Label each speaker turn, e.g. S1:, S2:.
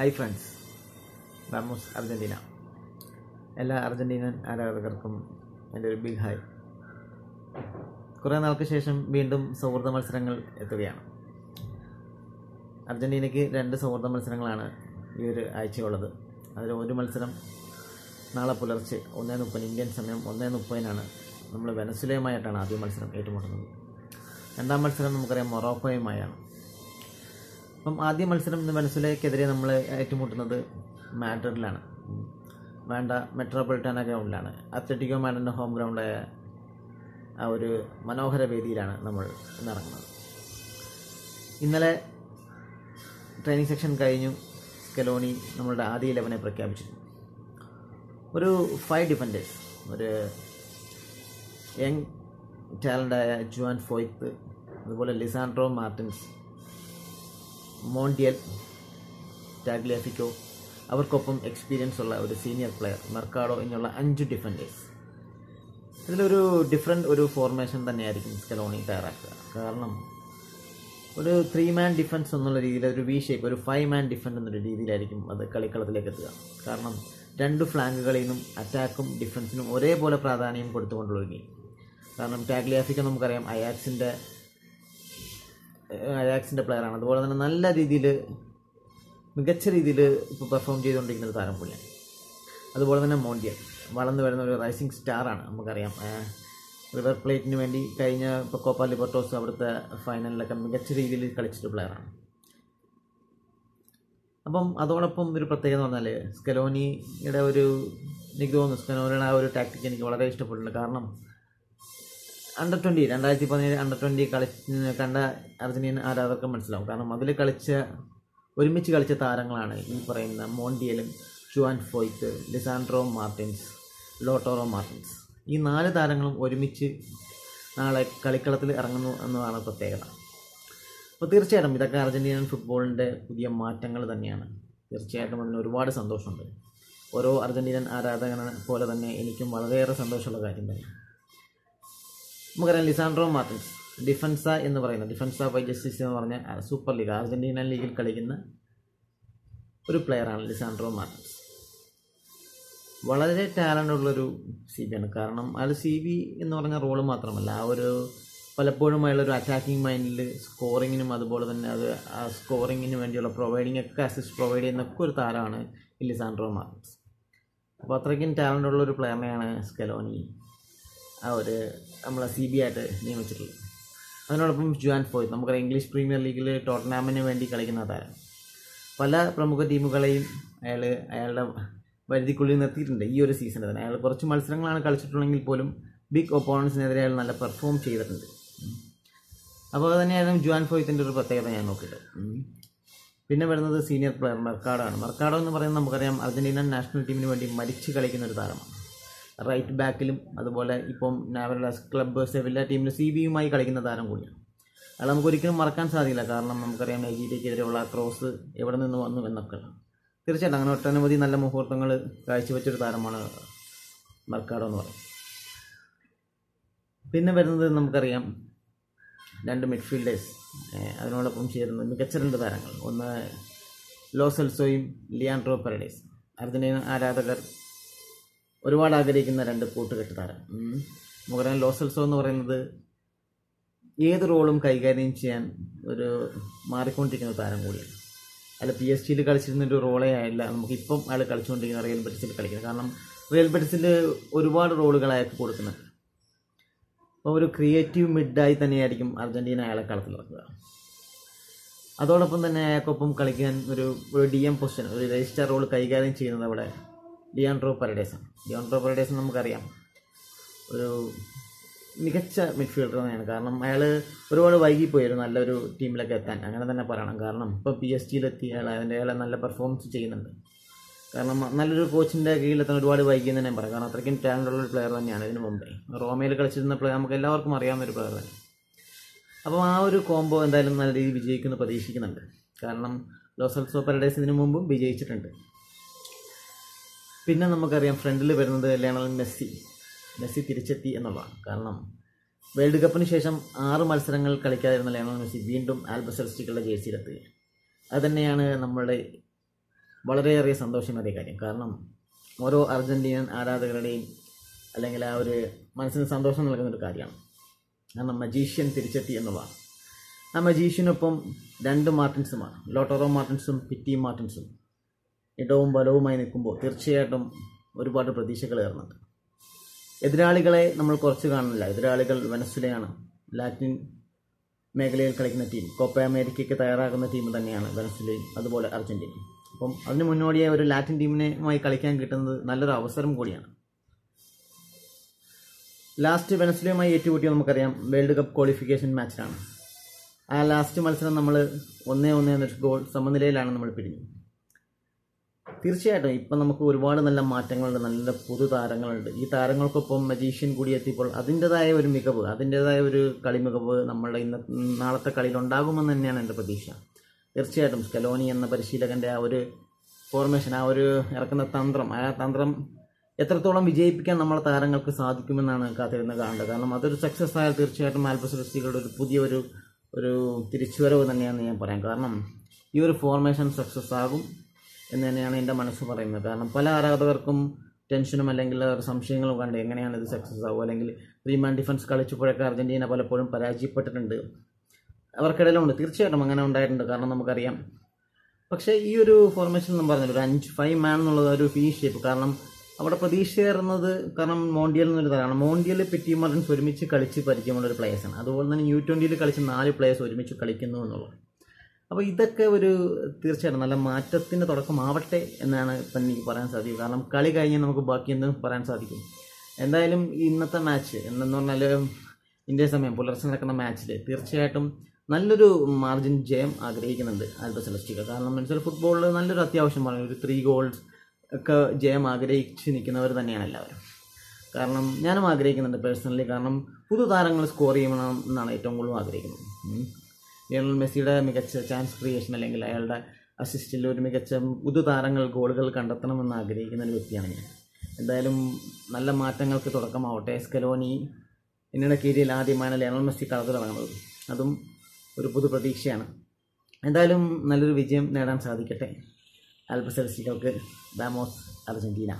S1: Hi friends Ramos Argentina എല്ലാ അർജന്റീനൻ ആരാധകർക്കും എന്റെ ഒരു ബിഗ് ഹായ് കുറേ നാൾക്ക് ശേഷം വീണ്ടും സൗഹൃദ മത്സരങ്ങൾ എത്തുകയാണ്. അർജന്റീനയ്ക്ക് രണ്ട് സൗഹൃദ മത്സരങ്ങളാണ് ഈ ഒരു ആഴ്ചയുള്ളത്. അതിൽ ഒരു മത്സരം നാളെ പുലർച്ചെ ഒന്നേ മുപ്പതിന് ഇന്ത്യൻ സമയം ഒന്നേ മുപ്പതിനാണ്. നമ്മൾ വെനസുലയുമായിട്ടാണ് ആദ്യ മത്സരം ഏറ്റുമുട്ടുന്നത്. രണ്ടാം മത്സരം നമുക്കറിയാം മൊറോക്കോയുമായാണ്. അപ്പം ആദ്യ മത്സരം ഇന്ന് വെനസുലയ്ക്കെതിരെ നമ്മൾ ഏറ്റുമുട്ടുന്നത് മാഡ്രിഡിലാണ്. വേണ്ട മെട്രോപൊളിറ്റാന ഗ്രൗണ്ടിലാണ്. അത്ലറ്റിക്കോ മാഡ്രിഡിന്റെ ഹോം ഗ്രൗണ്ടായ ആ ഒരു മനോഹര വേദിയിലാണ് നമ്മൾ ഇന്നിറങ്ങുന്നത്. ഇന്നലെ ട്രെയിനിങ് സെക്ഷൻ കഴിഞ്ഞു. സ്കെലോണി നമ്മളുടെ ആദ്യ ഇലവനെ പ്രഖ്യാപിച്ചിരുന്നു. ഒരു ഫൈവ് ഡിഫൻഡേഴ്സ് ഒരു യങ് ടാലന്റായ ജുവാൻ ഫോയ്ത്ത് അതുപോലെ ലിസാൻഡ്രോ മാർട്ടിൻസ് മോണ്ടിയൽ ടാഗ്ലിയാഫിക്കോ അവർക്കൊപ്പം എക്സ്പീരിയൻസ് ഉള്ള ഒരു സീനിയർ പ്ലെയർ മെർക്കാഡോ എന്നുള്ള അഞ്ച് ഡിഫൻഡേഴ്സ് ഇതിലൊരു ഡിഫറെന്റ് ഒരു ഫോർമേഷൻ തന്നെയായിരിക്കും സ്കലോണി തയ്യാറാക്കുക. കാരണം ഒരു ത്രീ മാൻ ഡിഫൻസ് എന്നുള്ള രീതിയിൽ ഒരു വി ഷേപ്പ് ഒരു ഫൈവ് മാൻ ഡിഫൻസ് എന്നൊരു രീതിയിലായിരിക്കും അത് കളിക്കളത്തിലേക്ക് എത്തുക. കാരണം രണ്ട് ഫ്ലാങ്കുകളിൽ നിന്നും അറ്റാക്കും ഡിഫൻസിനും ഒരേപോലെ പ്രാധാന്യം കൊടുത്തുകൊണ്ടുള്ള ഗെയിം കാരണം ടാഗ്ലിയാഫിക്ക് നമുക്കറിയാം അയാക്സിന്റെ അയാക്സിന്റെ പ്ലെയറാണ് അതുപോലെ തന്നെ നല്ല രീതിയിൽ മികച്ച രീതിയിൽ ഇപ്പോൾ പെർഫോം ചെയ്തുകൊണ്ടിരിക്കുന്ന ഒരു താരം പുള്ളിയാണ്. അതുപോലെ തന്നെ മോണ്ടിയ. വളർന്നു വരുന്ന ഒരു റൈസിംഗ് സ്റ്റാറാണ് നമുക്കറിയാം. റിവർ പ്ലേറ്റിന് വേണ്ടി കഴിഞ്ഞ ഇപ്പോൾ കോപ്പ ലിബർട്ടോസ് അവിടുത്തെ ഫൈനലിലൊക്കെ മികച്ച രീതിയിൽ കളിച്ചിട്ട് പ്ലെയറാണ് അപ്പം അതോടൊപ്പം ഒരു പ്രത്യേകത എന്ന് പറഞ്ഞാൽ സ്കലോനിയുടെ ഒരു എനിക്ക് തോന്നുന്നു സ്കലോനിയുടെ ആ ഒരു ടാക്ടിക് എനിക്ക് വളരെ ഇഷ്ടപ്പെട്ടിട്ടുണ്ട്. കാരണം അണ്ടർ ട്വന്റി രണ്ടായിരത്തി പതിനേഴ് അണ്ടർ ട്വന്റി കളി കണ്ട അർജന്റീന ആരാധകർക്ക് മനസ്സിലാവും. കാരണം അതിൽ കളിച്ച ഒരുമിച്ച് കളിച്ച താരങ്ങളാണ് ഈ പറയുന്ന മോണ്ടിയലും Juan Foyth Lisandro Martinez Lautaro Martinez. ഈ നാല് താരങ്ങളും ഒരുമിച്ച് നാളെ കളിക്കളത്തിൽ ഇറങ്ങുന്നു എന്നതാണ് പ്രത്യേകത. അപ്പോൾ തീർച്ചയായിട്ടും ഇതൊക്കെ അർജന്റീനൻ ഫുട്ബോളിന്റെ പുതിയ മാറ്റങ്ങൾ തന്നെയാണ്. തീർച്ചയായിട്ടും അതിന് ഒരുപാട് സന്തോഷമുണ്ട്. ഓരോ അർജന്റീനൻ ആരാധകനെ പോലെ തന്നെ എനിക്കും വളരെയേറെ സന്തോഷമുള്ള കാര്യം തന്നെ നമുക്കറിയാം ലിസാൻഡ്രോ മാർട്ടിൻസ് ഡിഫൻസ എന്ന് പറയുന്ന ഡിഫൻസ ബൈ ജസ്റ്റിസ് എന്ന് പറഞ്ഞ സൂപ്പർ ലീഗ് അർജന്റീന ലീഗിൽ കളിക്കുന്ന ഒരു പ്ലെയറാണ് ലിസാൻഡ്രോ മാർട്ടിൻസ് വളരെ ടാലന്റ് ഉള്ളൊരു സി ബി ആണ്. കാരണം അയാൾ സി ബി എന്ന് പറഞ്ഞ റോൾ മാത്രമല്ല ആ ഒരു പലപ്പോഴും അയാളൊരു അറ്റാക്കിംഗ് മൈൻഡിൽ സ്കോറിങ്ങിനും അതുപോലെ തന്നെ അത് ആ സ്കോറിങ്ങിന് വേണ്ടിയുള്ള പ്രൊവൈഡിങ് ഒക്കെ അസിസ്റ്റ് പ്രൊവൈഡ് ചെയ്യുന്നൊക്കെ ഒരു താരമാണ് ലിസാൻഡ്രോ മാർട്ടിൻസ് അപ്പോൾ അത്രയ്ക്കും ടാലന്റ് ഉള്ള ഒരു പ്ലെയറിനെയാണ് സ്കെലോനി ആ ഒരു നമ്മളെ സി ബി ആയിട്ട് നിയമിച്ചിട്ടുള്ളത്. അതിനോടൊപ്പം ജുവാൻ ഫോയ് നമുക്കറിയാം ഇംഗ്ലീഷ് പ്രീമിയർ ലീഗിൽ ടോട്ടനാമിന് വേണ്ടി കളിക്കുന്ന താരം. പല പ്രമുഖ ടീമുകളെയും അയാൾ അയാളുടെ വരുതിക്കുള്ളിൽ നിർത്തിയിട്ടുണ്ട് ഈ ഒരു സീസണിൽ തന്നെ. അയാൾ കുറച്ച് മത്സരങ്ങളാണ് കളിച്ചിട്ടുള്ളെങ്കിൽ പോലും ബിഗ് ഒപ്പോണൻസിനെതിരെ അയാൾ നല്ല പെർഫോം ചെയ്തിട്ടുണ്ട്. അപ്പോൾ തന്നെയായിരുന്നു ജുവാൻ ഫോയ്ത്തിന്റെ ഒരു പ്രത്യേകത ഞാൻ നോക്കിയിട്ട്. പിന്നെ വരുന്നത് സീനിയർ പ്ലെയർ മെർക്കാഡോ ആണ്. മെർക്കാഡോ എന്ന് പറയുന്നത് നമുക്കറിയാം അർജന്റീന നാഷണൽ ടീമിന് വേണ്ടി മരിച്ച് കളിക്കുന്ന ഒരു താരമാണ്. റൈറ്റ് ബാക്കിലും അതുപോലെ ഇപ്പം നാവലാസ് ക്ലബ് സെവില്ല ടീമിൽ സി ബിയുമായി കളിക്കുന്ന താരം കൂടിയാണ്. അത് നമുക്ക് ഒരിക്കലും മറക്കാൻ സാധിക്കില്ല കാരണം നമുക്കറിയാം നൈജീരിയക്കെതിരെയുള്ള ക്രോസ് എവിടെ നിന്ന് വന്നു എന്നൊക്കെ. തീർച്ചയായിട്ടും അങ്ങനെ ഒട്ടനവധി നല്ല മുഹൂർത്തങ്ങൾ കാഴ്ചവെച്ചൊരു താരമാണ് മർക്കാഡോ എന്ന് പറയുന്നത്. പിന്നെ വരുന്നത് നമുക്കറിയാം രണ്ട് മിഡ്ഫീൽഡേഴ്സ് അതിനോടൊപ്പം ചേരുന്ന മികച്ച രണ്ട് താരങ്ങൾ. ഒന്ന് ലോസൽസോയും ലിയാൻഡ്രോ പെരഡേസ് അർജന്റീന ആരാധകർ ഒരുപാട് ആഗ്രഹിക്കുന്ന രണ്ട് കൂട്ടുകെട്ട് താരം നമുക്കറിയാം ലോസൽസോ എന്ന് പറയുന്നത് ഏത് റോളും കൈകാര്യം ചെയ്യാൻ ഒരു മാറിക്കൊണ്ടിരിക്കുന്ന താരം കൂടിയാണ്. അല്ല പി എസ് ജിയിൽ കളിച്ചിരുന്ന ഒരു റോളേ ആയില്ല. നമുക്കിപ്പം അയാൾ കളിച്ചുകൊണ്ടിരിക്കുന്ന റിയൽ ബെറ്റിസിൽ കളിക്കുന്നത് കാരണം റിയൽ ബെറ്റിസിൽ ഒരുപാട് റോളുകൾ അയാൾക്ക് കൊടുക്കുന്നുണ്ട്. അപ്പോൾ ഒരു ക്രിയേറ്റീവ് മിഡായി തന്നെയായിരിക്കും അർജന്റീന അയാളെ കളത്തിലിറക്കുക അതോടൊപ്പം തന്നെ അയാൾക്കൊപ്പം കളിക്കാൻ ഒരു ഒരു ഡി എം പൊസിഷൻ ഒരു രജിസ്റ്റർ റോൾ കൈകാര്യം ചെയ്യുന്നത് അവിടെ ഡിയാൻഡ്രോ പരഡേസാണ് ഡിയാൻഡ്രോ പരഡേസ് നമുക്കറിയാം. ഒരു മികച്ച മിഡ്ഫീൽഡർ തന്നെയാണ് കാരണം അയാൾ ഒരുപാട് വൈകിപ്പോയിരുന്നു നല്ലൊരു ടീമിലൊക്കെ എത്താൻ. അങ്ങനെ തന്നെ പറയണം. കാരണം ഇപ്പോൾ പി എസ് ടിയിലെത്തി അയാൾ അതിന്റെ അയാൾ നല്ല പെർഫോമൻസ് ചെയ്യുന്നുണ്ട്. കാരണം നല്ലൊരു കോച്ചിന്റെ തന്നെ ഒരുപാട് വൈകിയെന്ന് തന്നെ പറയാം. കാരണം അത്രയ്ക്കും ടാലന്റ് ഉള്ള ഒരു പ്ലെയർ തന്നെയാണ് ഇതിന് മുമ്പേ. റോമയിൽ കളിച്ചിരുന്ന പ്ലെയർ നമുക്ക് എല്ലാവർക്കും അറിയാവുന്ന ഒരു പ്ലെയർ തന്നെ. അപ്പോൾ ആ ഒരു കോംബോ എന്തായാലും നല്ല രീതിയിൽ വിജയിക്കുമെന്ന് പ്രതീക്ഷിക്കുന്നുണ്ട്. കാരണം ലോസൽസോ പരഡേസ് ഇതിനു മുമ്പും വിജയിച്ചിട്ടുണ്ട്. പിന്നെ നമുക്കറിയാം ഫ്രണ്ടിൽ വരുന്നത് ലയണൽ മെസ്സി. മെസ്സി തിരിച്ചെത്തി എന്നുള്ളതാണ്. കാരണം വേൾഡ് കപ്പിന് ശേഷം ആറ് മത്സരങ്ങൾ കളിക്കാതിരുന്ന ലയണൽ മെസ്സി വീണ്ടും ആൽബസെൽസ്റ്റിക്കുള്ള ജേഴ്സിയിലെത്തുകയാണ്. അത് തന്നെയാണ് നമ്മളുടെ വളരെയേറെ സന്തോഷമേറിയ കാര്യം. കാരണം ഓരോ അർജന്റീനൻ ആരാധകരുടെയും അല്ലെങ്കിൽ ആ ഒരു മനസ്സിന് സന്തോഷം നൽകുന്ന ഒരു കാര്യമാണ്. കാരണം മജീഷ്യൻ തിരിച്ചെത്തി എന്നുള്ളതാണ്. ആ മജീഷ്യനൊപ്പം രണ്ട് മാർട്ടിൻസുമാണ്. ലോട്ടോറോ മാർട്ടിൻസും പിറ്റി മാർട്ടിൻസും. ഇടവും ബലവുമായി നിൽക്കുമ്പോൾ തീർച്ചയായിട്ടും ഒരുപാട് പ്രതീക്ഷകൾ ഏറുന്നുണ്ട്. എതിരാളികളെ നമ്മൾ കുറച്ച് കാണുന്നില്ല. എതിരാളികൾ വെനസ്വലയാണ്. ലാറ്റിൻ മേഖലയിൽ കളിക്കുന്ന ടീം കോപ്പ അമേരിക്കയ്ക്ക് തയ്യാറാകുന്ന ടീം തന്നെയാണ് വെനസ്വലയും അതുപോലെ അർജന്റീനയും അപ്പം അതിന് മുന്നോടിയായി ഒരു ലാറ്റിൻ ടീമിനുമായി കളിക്കാൻ കിട്ടുന്നത് നല്ലൊരു അവസരം കൂടിയാണ്. ലാസ്റ്റ് വെനസ്വലയുമായി ഏറ്റുമുട്ടിയത് നമുക്കറിയാം വേൾഡ് കപ്പ് ക്വാളിഫിക്കേഷൻ മാച്ചാണ് ആ ലാസ്റ്റ് മത്സരം നമ്മൾ ഒന്നേ ഒന്നേ എന്നൊരു ഗോൾ സമനിലയിലാണ് നമ്മൾ പിരിഞ്ഞു തീർച്ചയായിട്ടും ഇപ്പം നമുക്ക് ഒരുപാട് നല്ല മാറ്റങ്ങളുണ്ട് നല്ല പുതു താരങ്ങളുണ്ട്. ഈ താരങ്ങൾക്കൊപ്പം മജീഷ്യൻ കൂടി എത്തിയപ്പോൾ അതിന്റെതായ ഒരു മികവ് അതിന്റെതായ ഒരു കളി മികവ് നമ്മളുടെ ഇന്ന നാളത്തെ കളിയിൽ ഉണ്ടാകുമെന്ന് തന്നെയാണ് എന്റെ പ്രതീക്ഷ. തീർച്ചയായിട്ടും സ്കലോനി എന്ന പരിശീലകന്റെ ആ ഒരു ഫോർമേഷൻ ആ ഒരു ഇറക്കുന്ന തന്ത്രം ആ തന്ത്രം എത്രത്തോളം വിജയിപ്പിക്കാൻ നമ്മളെ താരങ്ങൾക്ക് സാധിക്കുമെന്നാണ് കാത്തിരുന്ന് കാണേണ്ടത്. കാരണം അതൊരു സക്സസ് ആയാൽ തീർച്ചയായിട്ടും ആൽബസൃഷ്ടികളുടെ ഒരു പുതിയൊരു ഒരു തിരിച്ചുവരവ് തന്നെയാണെന്ന് ഞാൻ പറയാം. കാരണം ഈ ഒരു ഫോർമേഷൻ സക്സസ് ആകും. എന്ന് തന്നെയാണ് എന്റെ മനസ്സ് പറയുന്നത്. കാരണം പല ആരാധകർക്കും ടെൻഷനും അല്ലെങ്കിൽ സംശയങ്ങളും കണ്ട് എങ്ങനെയാണ് ഇത് സക്സസ് ആവുക? അല്ലെങ്കിൽ ത്രീ മാൻ ഡിഫൻസ് കളിച്ചപ്പോഴൊക്കെ അർജന്റീന പലപ്പോഴും പരാജയപ്പെട്ടിട്ടുണ്ട്. അവർക്കിടയിലുണ്ട്. തീർച്ചയായിട്ടും അങ്ങനെ ഉണ്ടായിട്ടുണ്ട്. കാരണം നമുക്കറിയാം. പക്ഷേ ഈ ഒരു ഫോർമേഷൻ എന്ന് പറഞ്ഞത് ഒരു അഞ്ച് ഫൈവ് മാൻ എന്നുള്ളത് ഒരു ഫീ ഷേപ്പ് കാരണം അവിടെ പ്രതീക്ഷയേറുന്നത് കാരണം മോണ്ടിയൽ എന്നൊരു തരമാണ് മോണ്ടിയൽ പിറ്റി മറൻസ് ഒരുമിച്ച് കളിച്ച് പരിചയമുള്ള ഒരു പ്ലേയേഴ്സാണ് അതുപോലെ തന്നെ യു ട്വന്റിയിൽ കളിച്ച് നാല് പ്ലേയേഴ്സ് ഒരുമിച്ച് കളിക്കുന്നു എന്നുള്ളത് അപ്പോൾ ഇതൊക്കെ ഒരു തീർച്ചയായിട്ടും നല്ല മാറ്റത്തിന്റെ തുടക്കമാവട്ടെ എന്നാണ് ഇപ്പം എനിക്ക് പറയാൻ സാധിക്കും. കാരണം കളി കഴിഞ്ഞാൽ നമുക്ക് ബാക്കി എന്തും പറയാൻ സാധിക്കും. എന്തായാലും ഇന്നത്തെ മാച്ച് എന്നു പറഞ്ഞാൽ ഇന്ത്യ സമയം പുലർച്ചെ നടക്കുന്ന മാച്ചിൽ തീർച്ചയായിട്ടും നല്ലൊരു മാർജിൻ ജയം ആഗ്രഹിക്കുന്നുണ്ട് ആൽബ സെലസ്റ്റിക്ക കാരണം മനസ്സിൽ ഫുട്ബോളിൽ നല്ലൊരു അത്യാവശ്യം പറഞ്ഞു ഒരു ത്രീ ഗോൾസ് ഒക്കെ ജയം ആഗ്രഹിച്ച് നിൽക്കുന്നവർ തന്നെയാണ് എല്ലാവരും. കാരണം ഞാനും ആഗ്രഹിക്കുന്നുണ്ട് പേഴ്സണലി കാരണം പുതു താരങ്ങൾ സ്കോർ ചെയ്യണം എന്നാണ് ഏറ്റവും കൂടുതൽ ആഗ്രഹിക്കുന്നത്. ലിയണൽ മെസ്സിയുടെ മികച്ച ചാൻസ് ക്രിയേഷൻ അല്ലെങ്കിൽ അയാളുടെ അസിസ്റ്റിൽ ഒരു മികച്ച പുതുതാരങ്ങൾ ഗോളുകൾ കണ്ടെത്തണമെന്ന് ആഗ്രഹിക്കുന്ന ഒരു വ്യക്തിയാണ് ഞാൻ. എന്തായാലും നല്ല മാറ്റങ്ങൾക്ക് തുടക്കമാവട്ടെ. സ്കലോനി എന്നിട കീഴിൽ ആദ്യമാണ് ലയണൽ മെസ്സി കളത്തിൽ ഇറങ്ങുന്നത്. അതും ഒരു പുതു പ്രതീക്ഷയാണ്. എന്തായാലും നല്ലൊരു വിജയം നേടാൻ സാധിക്കട്ടെ. ആൽബസെൽസികൾക്ക് ബാമോസ് അർജന്റീന